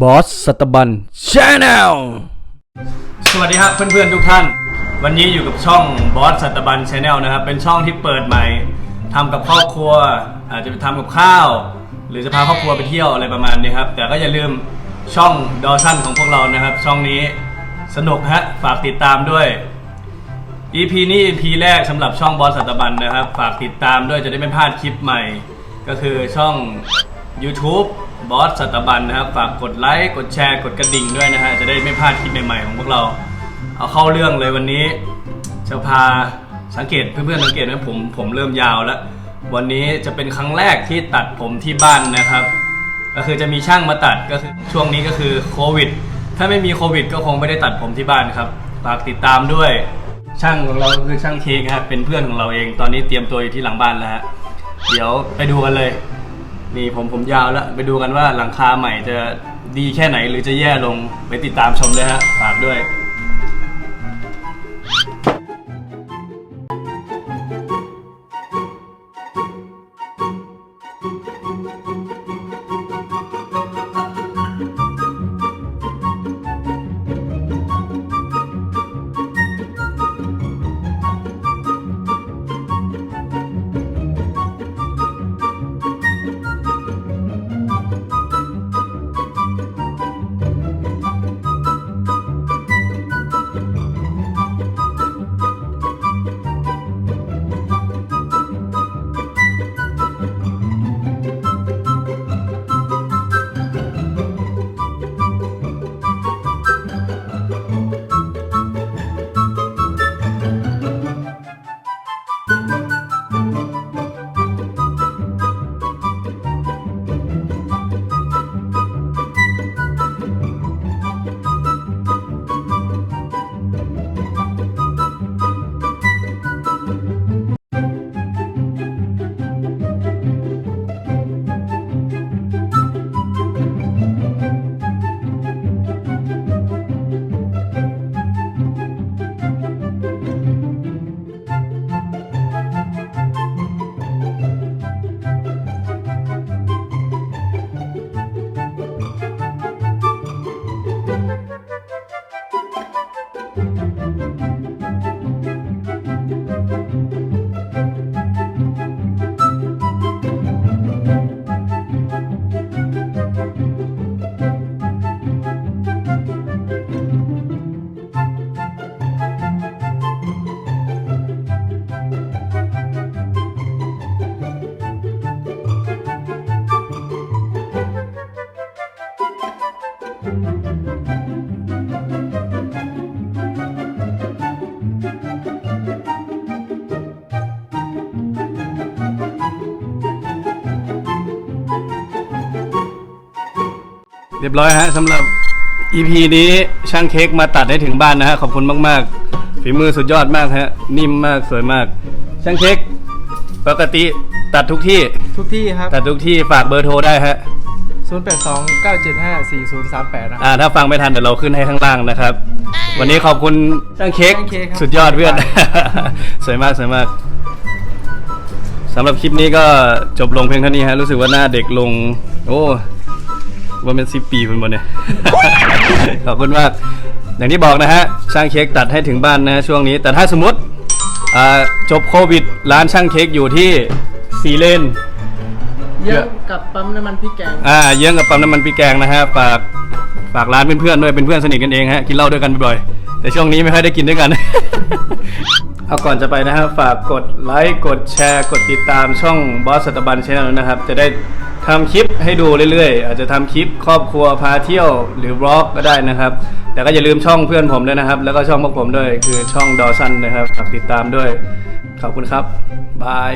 บอสสตบันชาแนลสวัสดีครับเพื่อนๆทุกท่าน วันนี้อยู่กับช่องบอสสัตบันชาแนลนะครับ เป็นช่องที่เปิดใหม่ทำกับครอบครัว อาจจะไปทำกับข้าว หรือจะพาครอบครัวไปเที่ยวอะไรประมาณนี้ครับ แต่ก็อย่าลืมช่องดอชั่นของพวกเรานะครับ ช่องนี้สนุกฮะฝากติดตามด้วย EP นี้ EP แรกสำหรับช่องบอสสัตบันนะครับ ฝากติดตามด้วยจะได้ไม่พลาดคลิปใหม่ ก็คือช่อง YouTube บอสสัตบันนะครับ ฝากกดไลค์ กดแชร์ กดกระดิ่งด้วยนะฮะ จะได้ไม่พลาดคลิปใหม่ๆของพวกเรา เอาเข้าเรื่องเลยวันนี้ จะพาสังเกตเพื่อนๆสังเกตไหมผมผมเริ่มยาวแล้ว วันนี้จะเป็นครั้งแรกที่ตัดผมที่บ้านนะครับ ก็คือจะมีช่างมาตัดก็คือช่วงนี้ก็คือโควิด ถ้าไม่มีโควิด ก็คงไม่ได้ตัดผมที่บ้านครับ ฝากติดตามด้วย ช่างของเราคือช่างเค้กครับเป็นเพื่อนของเราเอง ตอนนี้เตรียมตัวอยู่ที่หลังบ้านแล้วฮะ เดี๋ยวไปดูกันเลย นี่ผมผมยาวแล้ว ไปดูกันว่าหลังคาใหม่จะดีแค่ไหนหรือจะแย่ลงไปติดตามชมด้วยฮะฝากด้วย เรียบร้อยฮะสำหรับ EP นี้ช่างเค้กมาตัดให้ถึงบ้านนะฮะ ขอบคุณมาก ๆ ฝีมือสุดยอดมากฮะ นิ่มมากสวยมาก ช่างเค้กปกติตัดทุกที่ ทุกที่ครับ ตัดทุกที่ฝากเบอร์โทรได้ฮะ 082 975 4038 นะครับ อ่าถ้าฟังไม่ทันเดี๋ยวเราขึ้นให้ข้างล่างนะครับ วันนี้ขอบคุณช่างเค้กช่างเค้กครับ สุดยอดเพื่อน สวยมากสวยมากสำหรับคลิปนี้ก็จบลงเพียงเท่านี้ฮะรู้สึกว่าหน้าเด็กลง โอ้ว่าเป็นสิบปีคนบนเนี่ย ขอบคุณมาก อย่างที่บอกนะฮะช่างเค้กตัดให้ถึงบ้านนะช่วงนี้ แต่ถ้าสมมติ อ่าจบโควิด ร้านช่างเค้กอยู่ที่สีเลน เยอะกับปั๊มน้ำมันพริกแกงอ่าเยื้องกับปั๊มน้ำมันพี่แกงนะฮะฝากฝากร้านเพื่อนๆด้วยเป็นเพื่อนสนิทกันเองฮะกินเหล้าด้วยกันบ่อยๆแต่ช่วงนี้ไม่ค่อยได้กินด้วยกัน เอาก่อนจะไปนะฮะฝากกดไลค์กดแชร์กดติดตามช่องบอสสตบันชแนลนะครับ จะได้ทำคลิปให้ดูเรื่อยๆ อาจจะทำคลิปครอบครัวพาเที่ยวหรือบล็อกก็ได้นะครับ แต่ก็อย่าลืมช่องเพื่อนผมด้วยนะครับ แล้วก็ช่องพวกผมด้วยคือช่องดอซันนะครับฝากติดตามด้วยขอบคุณครับบาย